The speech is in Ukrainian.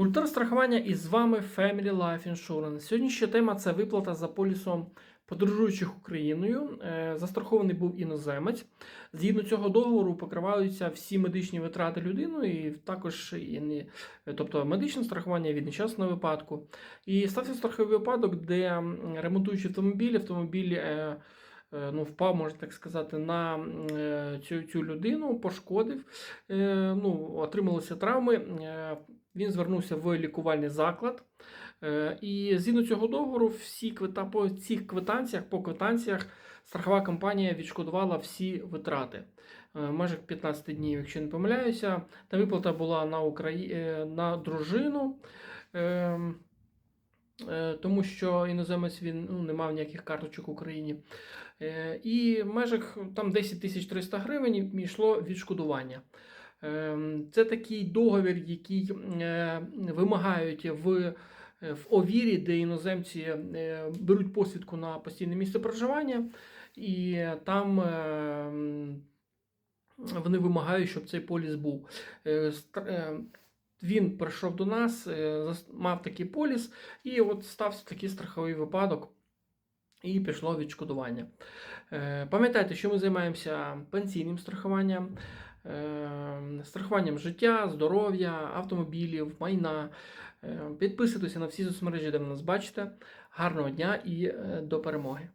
Культура страхування і з вами Family Life Insurance. Сьогоднішня тема це виплата за полісом подорожуючих Україною. Е, Застрахований був іноземець. Згідно цього договору покриваються всі медичні витрати людини, і також і не, тобто медичне страхування від нещасного випадку. І стався страховий випадок, де ремонтуючи автомобіль, автомобіль. е, е, Ну, впав, можна так сказати, на е, цю, цю людину, пошкодив, е, ну, отрималися травми. е, Він звернувся в лікувальний заклад. Е, І згідно цього договору, всі квита, по цих квитанціях, по квитанціях страхова компанія відшкодувала всі витрати. Е, межах 15 днів, якщо не помиляюся, та виплата була на, Украї... е, на дружину. Е, Тому що іноземець він ну, не мав ніяких карточок в Україні. Е, І в межах там 10 тисяч 300 гривень йшло відшкодування. Ем, Це такий договір, який е, вимагають в, в овірі, де іноземці беруть посвідку на постійне місце проживання, і там вони вимагають, щоб цей поліс був. Він прийшов до нас, е, мав такий поліс, і от стався такий страховий випадок. І пішло відшкодування. Е, Пам'ятайте, що ми займаємося пенсійним страхуванням, е, страхуванням життя, здоров'я, автомобілів, майна. Підписуйтеся на всі соцмережі, де ви нас бачите. Гарного дня і до перемоги!